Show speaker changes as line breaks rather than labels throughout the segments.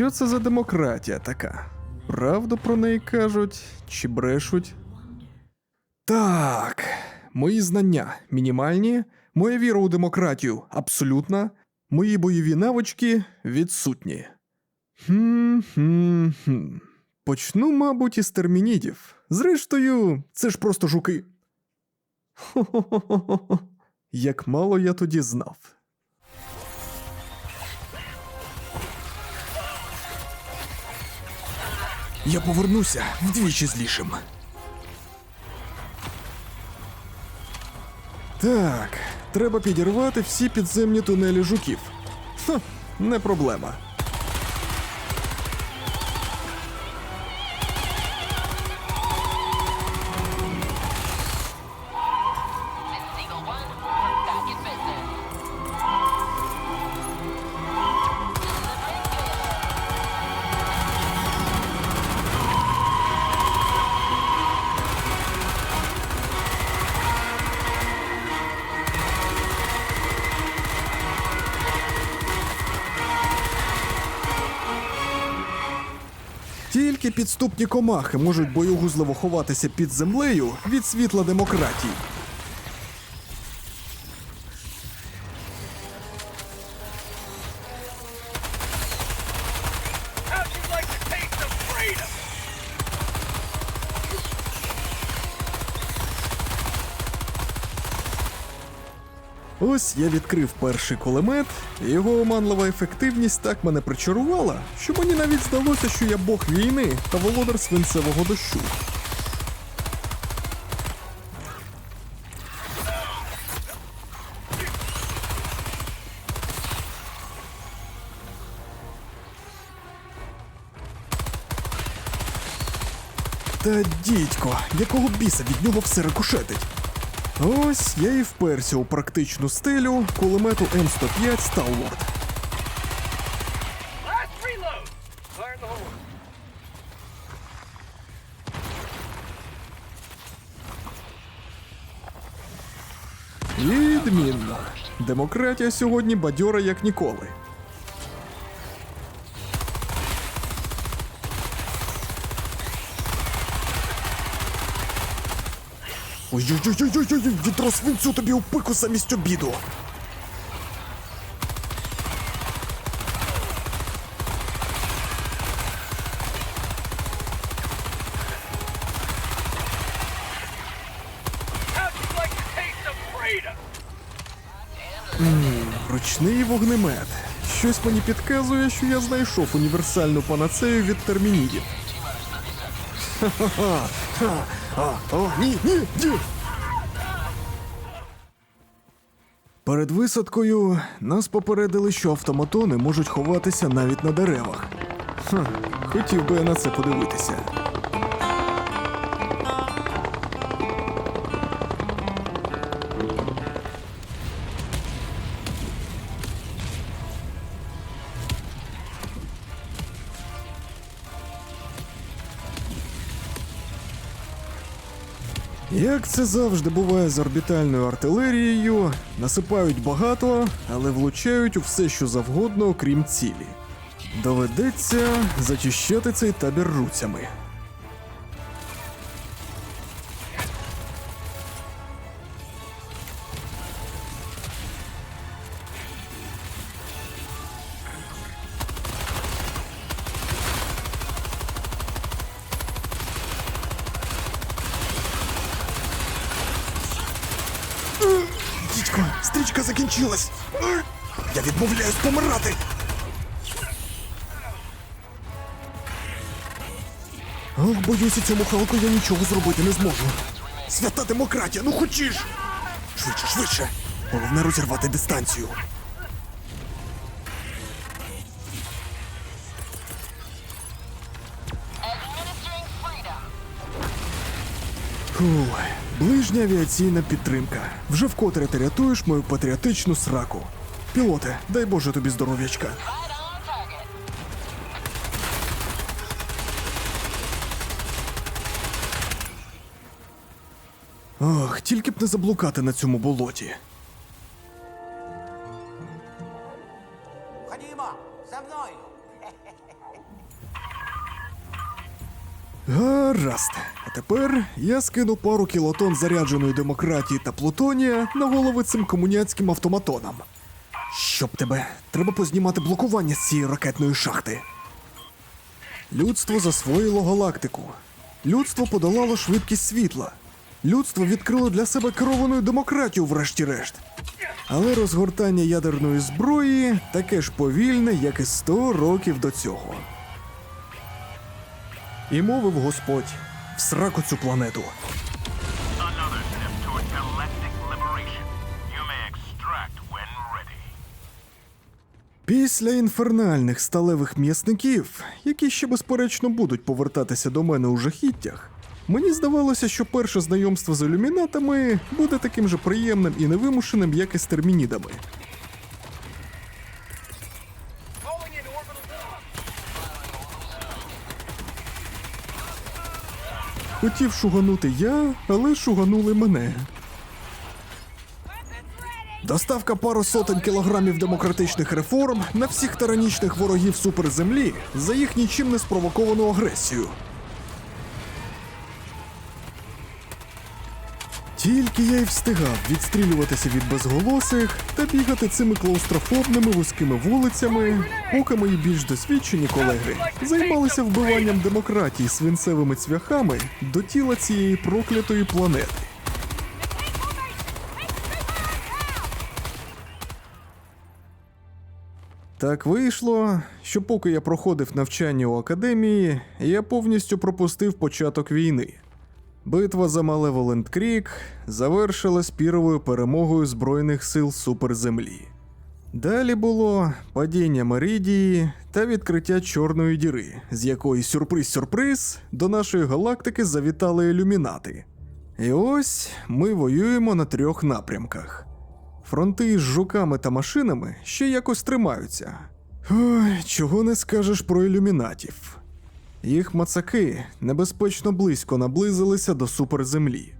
Що це за демократія така? Правду про неї кажуть чи брешуть? Так, мої знання мінімальні, моя віра у демократію абсолютна, мої бойові навички відсутні. Хм-хм-хм. Почну, мабуть, із термінідів. Зрештою, це ж просто жуки. Хо-хо-хо-хо. Як мало я тоді знав. Я повернуся вдвічі злішим. Так, треба підірвати всі підземні тунелі жуків. Ха, не проблема. Тільки підступні комахи можуть боюгузливо ховатися під землею від світла демократії. Ось я відкрив перший кулемет, і його оманлива ефективність так мене причарувала, що мені навіть здалося, що я бог війни та володар свинцевого дощу. Та дідько, якого біса від нього все рикошетить? Ось я і вперся у практичну стилю кулемету М105 Stalwart.
Last reload! Fire in the hole.
Відмінно. Демократія сьогодні бадьора як ніколи. Ой-ой-ой-ой-ой, відро свинцю тобі у пику замість обіду. Ручний вогнемет. Щось мені підказує, що я знайшов універсальну панацею від термінідів. Ха-ха-ха. Ха. О, ні, ні, ні. Перед висадкою нас попередили, що автоматони можуть ховатися навіть на деревах. Хм, хотів би я на це подивитися. Як це завжди буває з орбітальною артилерією, насипають багато, але влучають у все, що завгодно, окрім цілі. Доведеться зачищати цей табір руцями. Дідько, стрічка закінчилась. Я відмовляюсь помирати. Ох, боюся, цьому Халку я нічого зробити не зможу. Свята демократія, ну хочеш! Швидше, швидше. Головне розірвати дистанцію. Фух, ближня авіаційна підтримка. Вже вкотре ти рятуєш мою патріотичну сраку. Пілоте, дай Боже тобі здоров'ячка. Ох, тільки б не заблукати на цьому болоті.
Ходімо, за мною.
Гаразд. А тепер я скину пару кілотон зарядженої демократії та плутонія на голови цим комуняцьким автоматонам. Щоб тебе, треба познімати блокування з цієї ракетної шахти. Людство засвоїло галактику. Людство подолало швидкість світла. Людство відкрило для себе керовану демократію, врешті-решт. Але розгортання ядерної зброї таке ж повільне, як і 100 років до цього. І мовив Господь в сраку цю планету. Після інфернальних сталевих м'ясників, які ще безперечно будуть повертатися до мене у жахіттях, мені здавалося, що перше знайомство з ілюмінатами буде таким же приємним і невимушеним, як і з термінідами. Хотів шуганути я, але шуганули мене. Доставка пару сотень кілограмів демократичних реформ на всіх таранічних ворогів суперземлі за їх нічим не спровоковану агресію. Тільки я й встигав відстрілюватися від безголосих та бігати цими клаустрофобними вузькими вулицями, поки мої більш досвідчені колеги займалися вбиванням демократії свинцевими цвяхами до тіла цієї проклятої планети. Так вийшло, що поки я проходив навчання у академії, я повністю пропустив початок війни. Битва за Малеволенд Крік завершилась піровою перемогою Збройних сил Суперземлі. Далі було падіння Меридії та відкриття Чорної діри, з якої сюрприз-сюрприз до нашої галактики завітали ілюмінати. І ось ми воюємо на трьох напрямках. Фронти із жуками та машинами ще якось тримаються. Ой, чого не скажеш про ілюмінатів. Їх мацаки небезпечно близько наблизилися до суперземлі.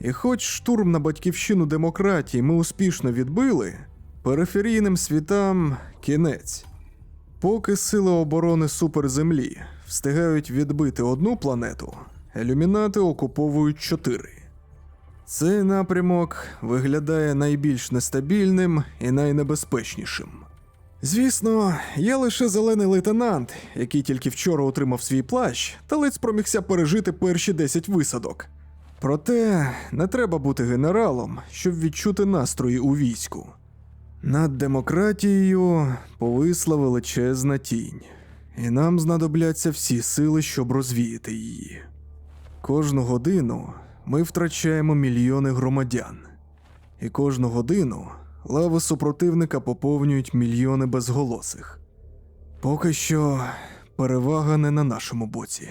І хоч штурм на батьківщину демократії ми успішно відбили, периферійним світам кінець. Поки сили оборони суперземлі встигають відбити одну планету, ілюмінати окуповують чотири. Цей напрямок виглядає найбільш нестабільним і найнебезпечнішим. Звісно, я лише зелений лейтенант, який тільки вчора отримав свій плащ та ледь спромігся пережити перші 10 висадок. Проте не треба бути генералом, щоб відчути настрої у війську. Над демократією повисла величезна тінь, і нам знадобляться всі сили, щоб розвіяти її. Кожну годину ми втрачаємо мільйони громадян, і кожну годину лави супротивника поповнюють мільйони безголосих. Поки що перевага не на нашому боці.